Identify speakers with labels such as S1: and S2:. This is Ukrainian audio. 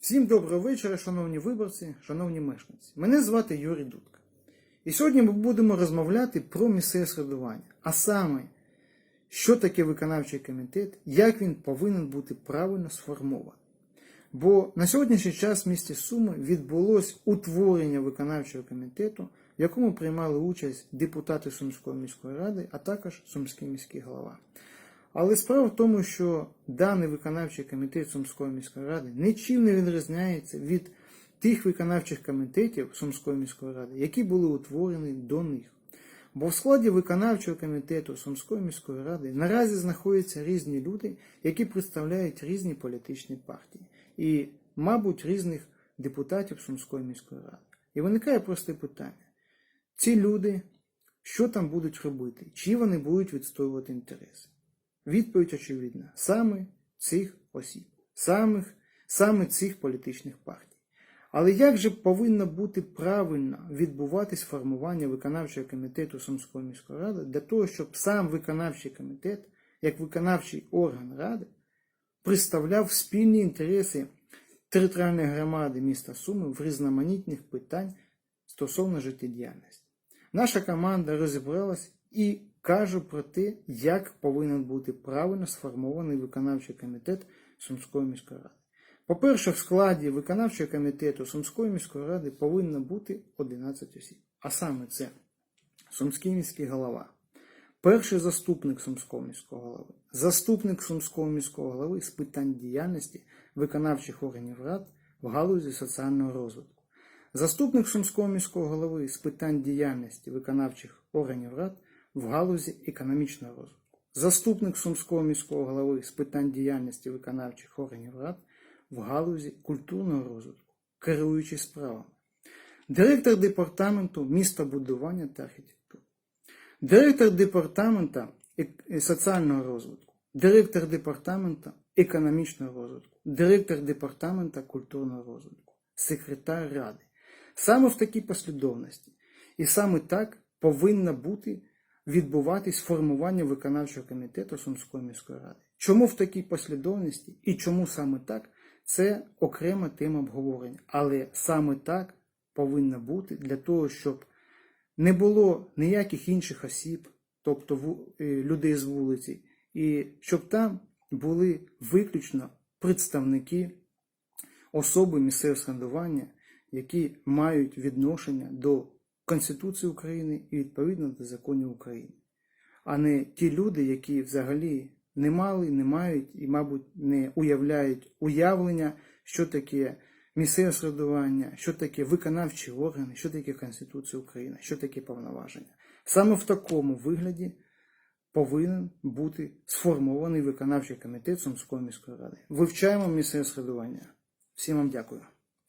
S1: Всім доброго вечора, шановні виборці, шановні мешканці. Мене звати Юрій Дудка. І сьогодні ми будемо розмовляти про місцеве середування, а саме, що таке виконавчий комітет, як він повинен бути правильно сформований. Бо на сьогоднішній час в місті Суми відбулось утворення виконавчого комітету, в якому приймали участь депутати Сумської міської ради, а також Сумський міський голова. Але справа в тому, що даний виконавчий комітет Сумської міської ради нічим не відрізняється від тих виконавчих комітетів Сумської міської ради, які були утворені до них. Бо в складі виконавчого комітету Сумської міської ради наразі знаходяться різні люди, які представляють різні політичні партії і, мабуть, різних депутатів Сумської міської ради. І виникає просте питання: ці люди, що там будуть робити, чи вони будуть відстоювати інтереси? Відповідь очевидна: саме цих осіб, самих, саме цих політичних партій. Але як же повинно бути правильно відбуватись формування виконавчого комітету Сумської міської ради для того, щоб сам виконавчий комітет, як виконавчий орган ради, представляв спільні інтереси територіальної громади міста Суми в різноманітних питань стосовно життєдіяльності? Наша команда розібралась і каже про те, як повинен бути правильно сформований виконавчий комітет Сумської міської ради. По-перше, в складі виконавчого комітету Сумської міської ради повинно бути 11 осіб. А саме це Сумський міський голова, перший заступник Сумського міського голови, заступник Сумського міського голови з питань діяльності виконавчих органів рад в галузі соціального розвитку, заступник Сумського міського голови з питань діяльності виконавчих органів рад в галузі економічного розвитку, заступник Сумського міського голови з питань діяльності виконавчих органів рад в галузі культурного розвитку, керуючий справами, директор департаменту містобудування та архітектури, директор департаменту соціального розвитку, директор департаменту економічного розвитку, директор департаменту культурного розвитку, секретар ради. Саме в такій послідовності. І саме так повинно бути відбуватись формування виконавчого комітету Сумської міської ради. Чому в такій послідовності і чому саме так? Це окрема тема обговорення. Але саме так повинно бути для того, щоб не було ніяких інших осіб, тобто е, людей з вулиці, і щоб там були виключно представники особи місцевого самоврядування, які мають відношення до Конституції України і відповідно до законів України, а не ті люди, які взагалі не мали, не мають і, мабуть, не уявляють уявлення, що таке місцеве самоврядування, що таке виконавчі органи, що таке Конституція України, що таке повноваження. Саме в такому вигляді повинен бути сформований виконавчий комітет Сумської міської ради. Вивчаємо місцеве самоврядування. Всім вам дякую.